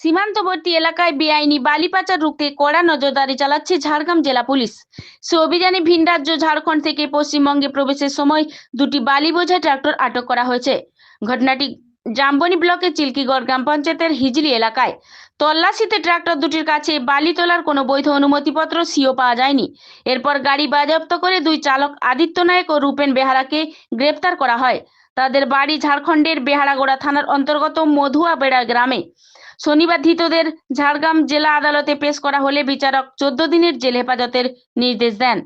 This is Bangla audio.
সীমান্তবর্তী এলাকায় বেআইনি বালি পাচার রুখতে কড়া নজরদারি চালাচ্ছে ঝাড়গ্রাম জেলা পুলিশ। সে অভিযানে ভিন রাজ্য ঝাড়খণ্ড থেকে পশ্চিমবঙ্গে প্রবেশের সময় দুটি বালি বোঝা ট্রাক্টর আটক করা হয়েছে। ঘটনাটি জাম্বনি ব্লকের চিল্কিগড় গ্রাম পঞ্চায়েতের হিজলি এলাকায়। তল্লাশিতে ট্রাক্টর দুটির কাছে বালি তোলার কোনো বৈধ অনুমতিপত্র সিও পাওয়া যায়নি। এরপর গাড়ি বাজেয়াপ্ত করে দুই চালক আদিত্য নায়ক ও রূপেন বেহারাকে গ্রেপ্তার করা হয়। তাদের বাড়ি ঝাড়খণ্ডের বেহারাগোড়া থানার অন্তর্গত মধুয়াবেড়া গ্রামে। শনিবার ধৃতদের ঝাড়গ্রাম জেলা আদালতে পেশ করা হলে বিচারক চোদ্দ দিনের জেল হেফাজতের নির্দেশ দেন।